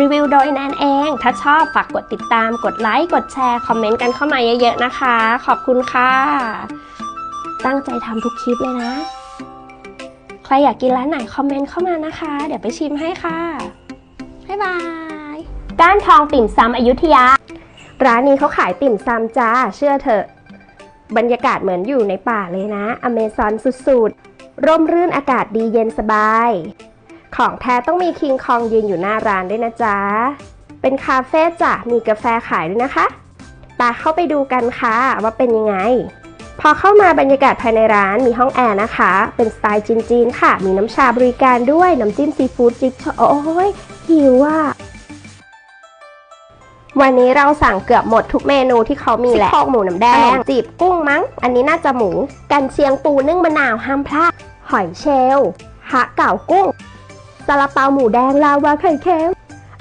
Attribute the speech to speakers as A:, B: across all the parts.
A: รีวิวโดยแนนเอง ถ้าชอบฝากกดติดตาม กดไลค์ กดแชร์ คอมเมนต์กันเข้ามาเยอะๆนะคะ ขอบคุณค่ะ ตั้งใจทำทุกคลิปเลยนะ ใครอยากกินร้านไหนคอมเมนต์เข้ามานะคะ เดี๋ยวไปชิมให้ค่ะ บ๊ายบาย ก้านทองติ่มซำอยุธยา ร้านนี้เขาขายติ่มซำจ้า เชื่อเถอะ บรรยากาศเหมือนอยู่ในป่าเลยนะ อเมซอนสุดๆ ร่มรื่นอากาศดีเย็นสบาย ของแท้ต้องมีคิงคองยืนอยู่หน้าร้านด้วยนะจ๊ะ เป็นคาเฟ่จ้ะ มีกาแฟขายด้วยนะคะตาเข้าไปดูกันค่ะว่าเป็นยังไง พอเข้ามาบรรยากาศภายในร้านมีห้องแอร์นะคะ เป็นสไตล์จีนๆค่ะ มีน้ำชาบริการด้วย น้ำจิ้มซีฟู้ดจิ๊กโชว์โอ้ยหิวอะวันนี้เราสั่งเกือบหมดทุกเมนูที่เขามีแหละซี่โครงหมูน้ำแดง จีบกุ้งมั้ง อันนี้น่าจะหมู กันเชียงปูนึ่งมะนาวห้ามพลาด หอยเชลล์ฮะเก่ากุ้ง ซาลาเปาหมูแดงลาวาไข่เค็ม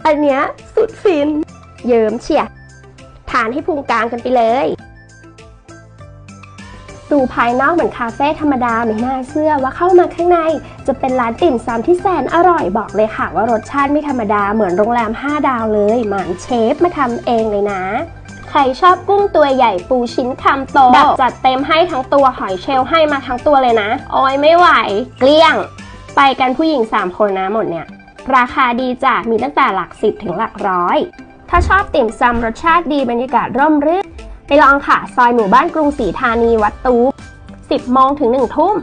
A: อันเนี้ยสุดฟิน เยิ้มเฉียดทานให้พุงกลางกันไปเลย ดูภายนอกเหมือนคาเฟ่ธรรมดาไม่น่าเชื่อว่าเข้ามาข้างใน จะเป็นร้านติ่มซำที่แสนอร่อยบอกเลยค่ะว่ารสชาติไม่ธรรมดาเหมือนโรงแรม 5 ดาวเลยหมานเชฟมาทำเองเลยนะใครชอบกุ้งตัวใหญ่ปูชิ้นคำโตแบบจัดเต็มให้ทั้งตัวหอยเชลล์ให้มาทั้งตัวเลยนะ โอ้ยไม่ไหว เกลี้ยง ไปกันผู้หญิง 3 คนนะหมดเนี่ย ราคาดีจ้ะมีตั้งแต่หลักสิบถึงหลักร้อย ถ้าชอบติ่มซำรสชาติดีบรรยากาศร่มรื่นไปลองค่ะ ซอยหมู่บ้านกรุงศรีธานีวัดตูบ10โมงถึง1ทุ่ม